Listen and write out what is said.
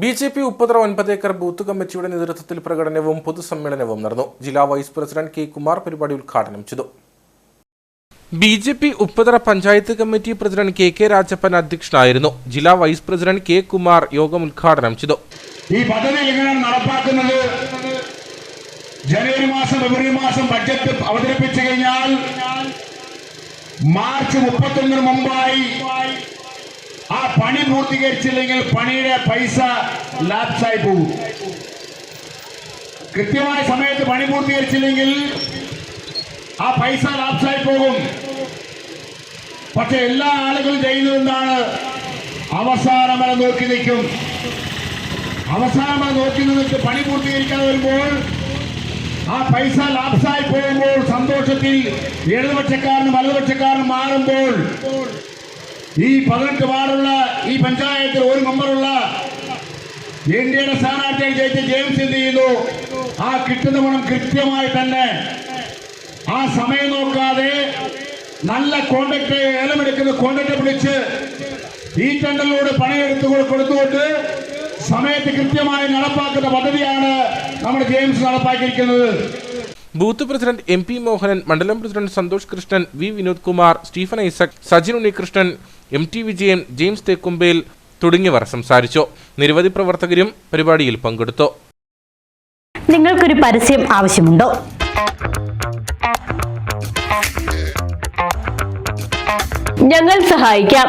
B J P മുപ്പതര ഒൻപത് acre booth കമ്മിറ്റിയുടെ നേതൃത്വത്തിൽ പ്രകടനവും പൊതുസമ്മേളനവും നടന്നു. ജില്ലാ വൈസ് പ്രസിഡന്റ് കെ കുമാർ പരിപാടി ഉദ്ഘാടനം ചെയ്തു. B J P Upputhara panchayat committee president K K Rajappan അധ്യക്ഷനായിരുന്നു. ജില്ലാ വൈസ് പ്രസിഡന്റ് കെ കുമാർ യോഗം ഉദ്ഘാടനം ചെയ്തു. ഈ പദ്ധതി എങ്ങനെയാണ് നടപ്പാക്കുന്നത്? ജനുവരി മാസം ഫെബ്രുവരി മാസം ബഡ്ജറ്റ് അവതരിപ്പിച്ചു കഴിഞ്ഞാൽ മാർച്ച് മുപ്പത്തൊന്നിന് മുമ്പായി പണി പൂർത്തീകരിച്ചില്ലെങ്കിൽ പണിയുടെ പൈസ ലാപ്സായി പോകും. കൃത്യമായ സമയത്ത് പണി പൂർത്തീകരിച്ചില്ലെങ്കിൽ ആ പൈസ ലാപ്സായി പോകും. പക്ഷെ എല്ലാ ആളുകളും ചെയ്യുന്നത് എന്താണ്? അവസാനം വരെ നോക്കി നിൽക്കും. അവസാനം നോക്കി നിന്നിട്ട് പണി പൂർത്തീകരിക്കാതെ വരുമ്പോൾ ആ പൈസ ലാപ്സായി പോകുമ്പോൾ സന്തോഷത്തിൽ ഇടതുപക്ഷക്കാരനും വലതുപക്ഷക്കാരനും മാറുമ്പോൾ ഈ പതിനെട്ട് വാർഡുള്ള ഈ പഞ്ചായത്തിൽ ഒരു മെമ്പറുള്ള എൻ ഡി എയുടെ സ്ഥാനാർത്ഥിയായി ജയിച്ച് ജെയിംസ് എന്ത് ചെയ്യുന്നു? ആ കിട്ടുന്ന പണം കൃത്യമായി തന്നെ ആ സമയം നോക്കാതെ നല്ല കോണ്ടാക്ട് ഏലമെടുക്കുന്ന കോണ്ടാക്ട് പിടിച്ച് ഈ ടെൻഡറിലൂടെ പണിയെടുത്ത് കൊടുത്തുകൊണ്ട് സമയത്ത് കൃത്യമായി നടപ്പാക്കുന്ന പദ്ധതിയാണ് നമ്മുടെ James നടപ്പാക്കിയിരിക്കുന്നത്. Booth president M P Mohanan മണ്ഡലം president Santhosh Krishnan V Vinod Kumar Stephen Isaac Sajin Unnikrishnan M T Vijayan James Thekkumpel തുടങ്ങിയവർ സംസാരിച്ചു. നിരവധി പ്രവർത്തകരും പരിപാടിയിൽ പങ്കെടുത്തു. നിങ്ങൾക്കൊരു പരസ്യം ആവശ്യമുണ്ടോ? ഞങ്ങൾ സഹായിക്കാം.